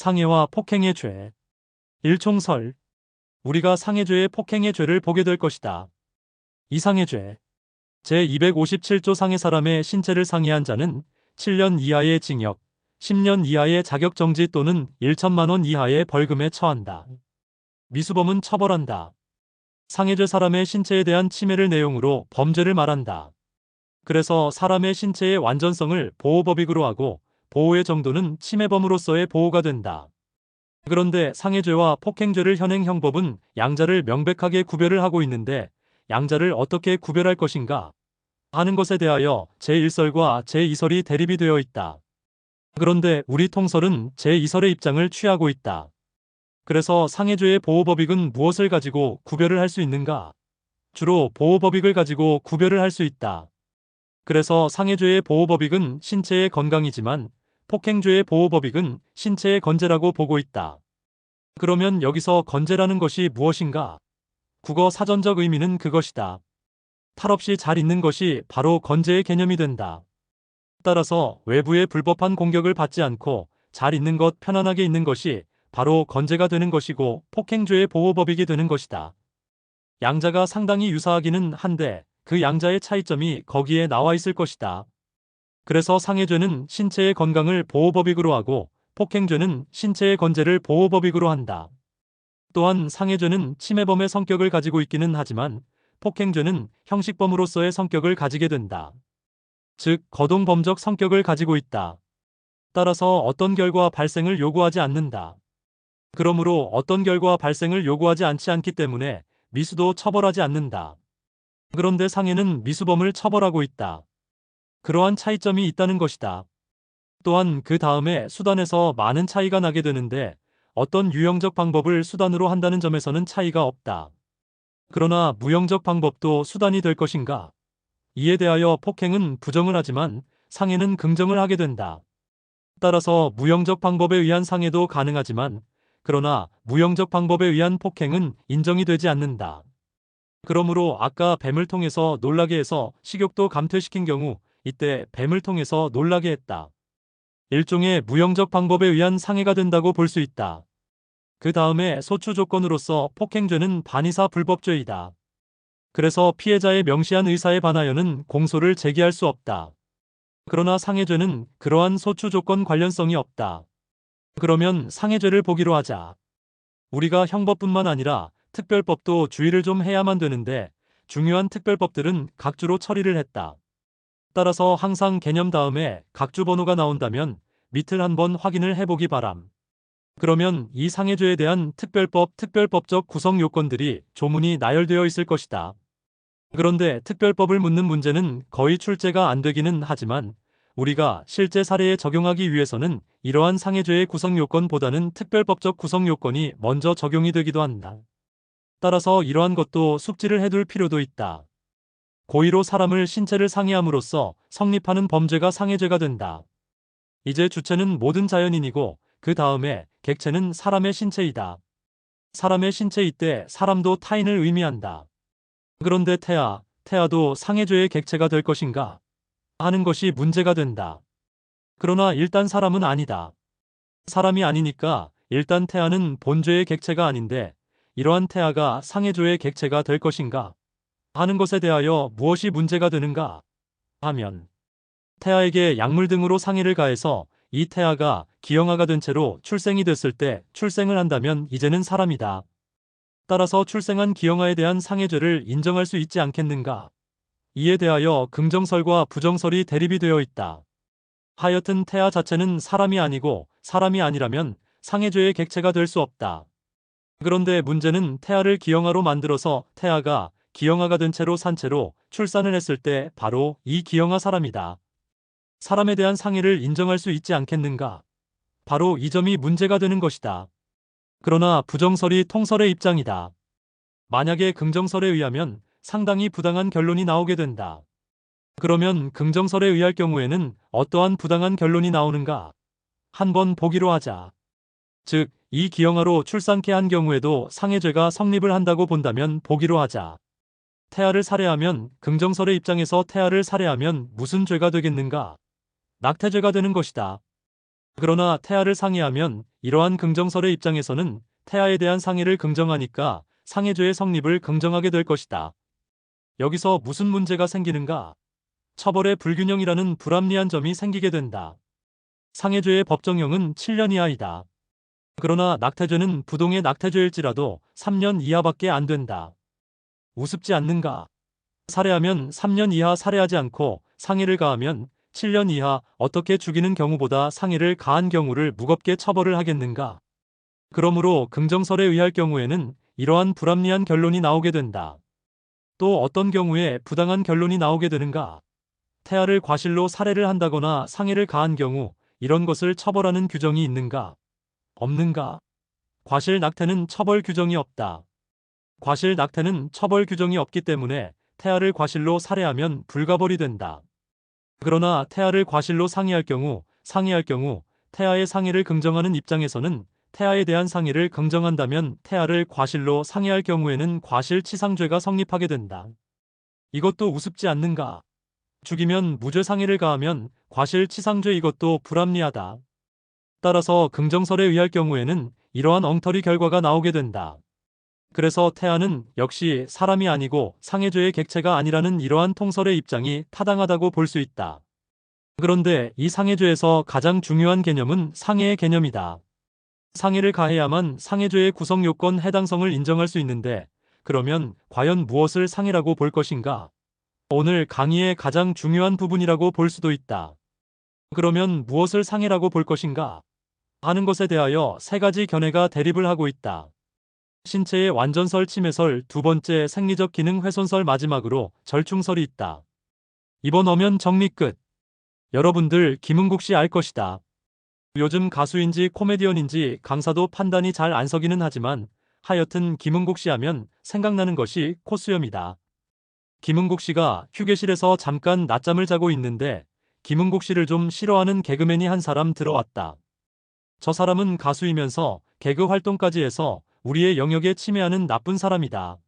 상해와 폭행의 죄. 일총설. 우리가 상해죄의 폭행의 죄를 보게 될 것이다. 이상의 죄. 제257조 상해 사람의 신체를 상해한 자는 7년 이하의 징역, 10년 이하의 자격정지 또는 1천만 원 이하의 벌금에 처한다. 미수범은 처벌한다. 상해죄 사람의 신체에 대한 침해를 내용으로 범죄를 말한다. 그래서 사람의 신체의 완전성을 보호법익으로 하고 보호의 정도는 침해범으로서의 보호가 된다. 그런데 상해죄와 폭행죄를 현행 형법은 양자를 명백하게 구별을 하고 있는데 양자를 어떻게 구별할 것인가 하는 것에 대하여 제1설과 제2설이 대립이 되어 있다. 그런데 우리 통설은 제2설의 입장을 취하고 있다. 그래서 상해죄의 보호법익은 무엇을 가지고 구별을 할 수 있는가? 주로 보호법익을 가지고 구별을 할 수 있다. 그래서 상해죄의 보호법익은 신체의 건강이지만 폭행죄의 보호법익은 신체의 건재라고 보고 있다. 그러면 여기서 건재라는 것이 무엇인가? 국어 사전적 의미는 그것이다. 탈 없이 잘 있는 것이 바로 건재의 개념이 된다. 따라서 외부의 불법한 공격을 받지 않고 잘 있는 것 편안하게 있는 것이 바로 건재가 되는 것이고 폭행죄의 보호법익이 되는 것이다. 양자가 상당히 유사하기는 한데 그 양자의 차이점이 거기에 나와 있을 것이다. 그래서 상해죄는 신체의 건강을 보호법익으로 하고 폭행죄는 신체의 건재를 보호법익으로 한다. 또한 상해죄는 침해범의 성격을 가지고 있기는 하지만 폭행죄는 형식범으로서의 성격을 가지게 된다. 즉, 거동범적 성격을 가지고 있다. 따라서 어떤 결과 발생을 요구하지 않는다. 그러므로 어떤 결과 발생을 요구하지 않지 않기 때문에 미수도 처벌하지 않는다. 그런데 상해는 미수범을 처벌하고 있다. 그러한 차이점이 있다는 것이다. 또한 그 다음에 수단에서 많은 차이가 나게 되는데 어떤 유형적 방법을 수단으로 한다는 점에서는 차이가 없다. 그러나 무형적 방법도 수단이 될 것인가? 이에 대하여 폭행은 부정을 하지만 상해는 긍정을 하게 된다. 따라서 무형적 방법에 의한 상해도 가능하지만 그러나 무형적 방법에 의한 폭행은 인정이 되지 않는다. 그러므로 아까 뱀을 통해서 놀라게 해서 식욕도 감퇴시킨 경우 이때 뱀을 통해서 놀라게 했다. 일종의 무형적 방법에 의한 상해가 된다고 볼 수 있다. 그 다음에 소추 조건으로서 폭행죄는 반의사 불법죄이다. 그래서 피해자의 명시한 의사에 반하여는 공소를 제기할 수 없다. 그러나 상해죄는 그러한 소추 조건 관련성이 없다. 그러면 상해죄를 보기로 하자. 우리가 형법뿐만 아니라 특별법도 주의를 좀 해야만 되는데 중요한 특별법들은 각주로 처리를 했다. 따라서 항상 개념 다음에 각주 번호가 나온다면 밑을 한번 확인을 해보기 바람. 그러면 이 상해죄에 대한 특별법, 특별법적 구성 요건들이 조문이 나열되어 있을 것이다. 그런데 특별법을 묻는 문제는 거의 출제가 안 되기는 하지만 우리가 실제 사례에 적용하기 위해서는 이러한 상해죄의 구성 요건보다는 특별법적 구성 요건이 먼저 적용이 되기도 한다. 따라서 이러한 것도 숙지를 해둘 필요도 있다. 고의로 사람을 신체를 상해함으로써 성립하는 범죄가 상해죄가 된다. 이제 주체는 모든 자연인이고 그 다음에 객체는 사람의 신체이다. 사람의 신체 이때 사람도 타인을 의미한다. 그런데 태아, 태아도 상해죄의 객체가 될 것인가? 하는 것이 문제가 된다. 그러나 일단 사람은 아니다. 사람이 아니니까 일단 태아는 본죄의 객체가 아닌데 이러한 태아가 상해죄의 객체가 될 것인가? 하는 것에 대하여 무엇이 문제가 되는가 하면 태아에게 약물 등으로 상해를 가해서 이 태아가 기형아가 된 채로 출생이 됐을 때 출생을 한다면 이제는 사람이다. 따라서 출생한 기형아에 대한 상해죄를 인정할 수 있지 않겠는가? 이에 대하여 긍정설과 부정설이 대립이 되어 있다. 하여튼 태아 자체는 사람이 아니고 사람이 아니라면 상해죄의 객체가 될 수 없다. 그런데 문제는 태아를 기형아로 만들어서 태아가 기형아가 된 채로 산 채로 출산을 했을 때 바로 이 기형아 사람이다. 사람에 대한 상해를 인정할 수 있지 않겠는가? 바로 이 점이 문제가 되는 것이다. 그러나 부정설이 통설의 입장이다. 만약에 긍정설에 의하면 상당히 부당한 결론이 나오게 된다. 그러면 긍정설에 의할 경우에는 어떠한 부당한 결론이 나오는가? 한번 보기로 하자. 즉, 이 기형아로 출산케 한 경우에도 상해죄가 성립을 한다고 본다면 보기로 하자. 태아를 살해하면 긍정설의 입장에서 태아를 살해하면 무슨 죄가 되겠는가? 낙태죄가 되는 것이다. 그러나 태아를 상해하면 이러한 긍정설의 입장에서는 태아에 대한 상해를 긍정하니까 상해죄의 성립을 긍정하게 될 것이다. 여기서 무슨 문제가 생기는가? 처벌의 불균형이라는 불합리한 점이 생기게 된다. 상해죄의 법정형은 7년 이하이다. 그러나 낙태죄는 부동의 낙태죄일지라도 3년 이하밖에 안 된다. 우습지 않는가? 살해하면 3년 이하 살해하지 않고 상해를 가하면 7년 이하 어떻게 죽이는 경우보다 상해를 가한 경우를 무겁게 처벌을 하겠는가? 그러므로 긍정설에 의할 경우에는 이러한 불합리한 결론이 나오게 된다. 또 어떤 경우에 부당한 결론이 나오게 되는가? 태아를 과실로 살해를 한다거나 상해를 가한 경우 이런 것을 처벌하는 규정이 있는가? 없는가? 과실 낙태는 처벌 규정이 없다. 과실 낙태는 처벌 규정이 없기 때문에 태아를 과실로 살해하면 불가벌이 된다. 그러나 태아를 과실로 상해할 경우, 상해할 경우 태아의 상해를 긍정하는 입장에서는 태아에 대한 상해를 긍정한다면 태아를 과실로 상해할 경우에는 과실치상죄가 성립하게 된다. 이것도 우습지 않는가? 죽이면 무죄 상해를 가하면 과실치상죄 이것도 불합리하다. 따라서 긍정설에 의할 경우에는 이러한 엉터리 결과가 나오게 된다. 그래서 태아는 역시 사람이 아니고 상해죄의 객체가 아니라는 이러한 통설의 입장이 타당하다고 볼 수 있다. 그런데 이 상해죄에서 가장 중요한 개념은 상해의 개념이다. 상해를 가해야만 상해죄의 구성 요건 해당성을 인정할 수 있는데 그러면 과연 무엇을 상해라고 볼 것인가? 오늘 강의의 가장 중요한 부분이라고 볼 수도 있다. 그러면 무엇을 상해라고 볼 것인가? 하는 것에 대하여 세 가지 견해가 대립을 하고 있다. 신체의 완전설 침해설 두 번째 생리적 기능 훼손설 마지막으로 절충설이 있다. 이번 어면 정리 끝. 여러분들 김은국 씨 알 것이다. 요즘 가수인지 코미디언인지 강사도 판단이 잘 안 서기는 하지만 하여튼 김은국 씨 하면 생각나는 것이 코수염이다. 김은국 씨가 휴게실에서 잠깐 낮잠을 자고 있는데 김은국 씨를 좀 싫어하는 개그맨이 한 사람 들어왔다. 저 사람은 가수이면서 개그 활동까지 해서 우리의 영역에 침해하는 나쁜 사람이다.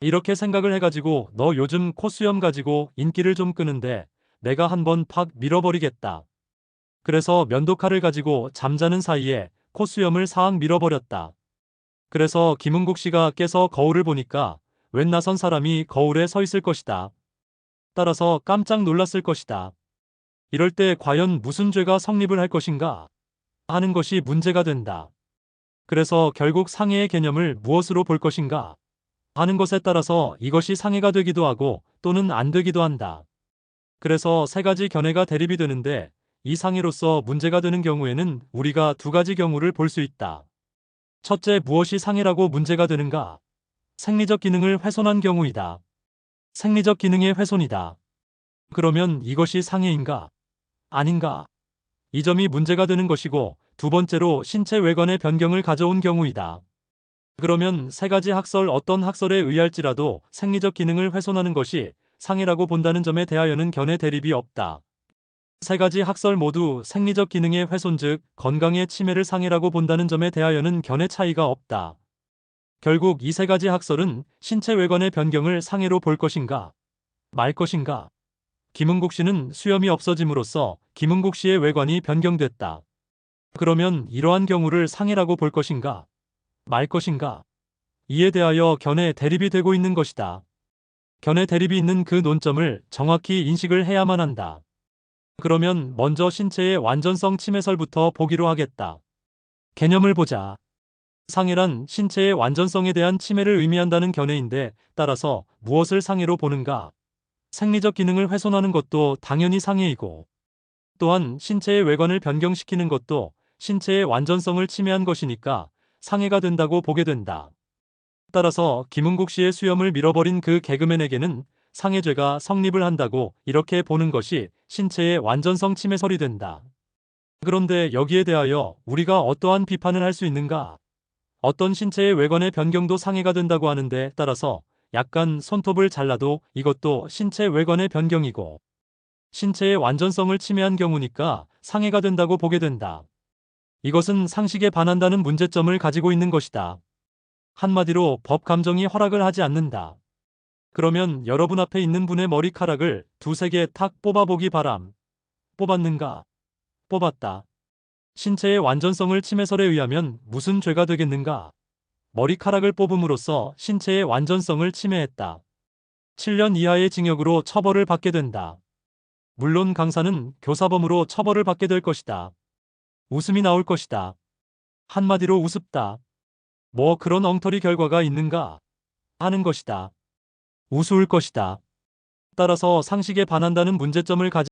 이렇게 생각을 해가지고 너 요즘 코수염 가지고 인기를 좀 끄는데 내가 한번 팍 밀어버리겠다. 그래서 면도칼을 가지고 잠자는 사이에 코수염을 사악 밀어버렸다. 그래서 김은국 씨가 깨서 거울을 보니까 웬 낯선 사람이 거울에 서 있을 것이다. 따라서 깜짝 놀랐을 것이다. 이럴 때 과연 무슨 죄가 성립을 할 것인가 하는 것이 문제가 된다. 그래서 결국 상해의 개념을 무엇으로 볼 것인가 하는 것에 따라서 이것이 상해가 되기도 하고 또는 안 되기도 한다. 그래서 세 가지 견해가 대립이 되는데 이 상해로서 문제가 되는 경우에는 우리가 두 가지 경우를 볼 수 있다. 첫째 무엇이 상해라고 문제가 되는가? 생리적 기능을 훼손한 경우이다. 생리적 기능의 훼손이다. 그러면 이것이 상해인가? 아닌가? 이 점이 문제가 되는 것이고 두 번째로 신체 외관의 변경을 가져온 경우이다. 그러면 세 가지 학설 어떤 학설에 의할지라도 생리적 기능을 훼손하는 것이 상해라고 본다는 점에 대하여는 견해 대립이 없다. 세 가지 학설 모두 생리적 기능의 훼손 즉 건강의 침해를 상해라고 본다는 점에 대하여는 견해 차이가 없다. 결국 이 세 가지 학설은 신체 외관의 변경을 상해로 볼 것인가 말 것인가 김은국 씨는 수염이 없어짐으로써 김은국 씨의 외관이 변경됐다. 그러면 이러한 경우를 상해라고 볼 것인가? 말 것인가? 이에 대하여 견해 대립이 되고 있는 것이다. 견해 대립이 있는 그 논점을 정확히 인식을 해야만 한다. 그러면 먼저 신체의 완전성 침해설부터 보기로 하겠다. 개념을 보자. 상해란 신체의 완전성에 대한 침해를 의미한다는 견해인데 따라서 무엇을 상해로 보는가? 생리적 기능을 훼손하는 것도 당연히 상해이고 또한 신체의 외관을 변경시키는 것도 신체의 완전성을 침해한 것이니까 상해가 된다고 보게 된다. 따라서 김은국 씨의 수염을 밀어버린 그 개그맨에게는 상해죄가 성립을 한다고 이렇게 보는 것이 신체의 완전성 침해설이 된다. 그런데 여기에 대하여 우리가 어떠한 비판을 할 수 있는가? 어떤 신체의 외관의 변경도 상해가 된다고 하는데 따라서 약간 손톱을 잘라도 이것도 신체 외관의 변경이고 신체의 완전성을 침해한 경우니까 상해가 된다고 보게 된다. 이것은 상식에 반한다는 문제점을 가지고 있는 것이다. 한마디로 법 감정이 허락을 하지 않는다. 그러면 여러분 앞에 있는 분의 머리카락을 두세 개 탁 뽑아보기 바람. 뽑았는가? 뽑았다. 신체의 완전성을 침해설에 의하면 무슨 죄가 되겠는가? 머리카락을 뽑음으로써 신체의 완전성을 침해했다. 7년 이하의 징역으로 처벌을 받게 된다. 물론 강사는 교사범으로 처벌을 받게 될 것이다. 웃음이 나올 것이다. 한마디로 우습다. 뭐 그런 엉터리 결과가 있는가? 하는 것이다. 우스울 것이다. 따라서 상식에 반한다는 문제점을 가지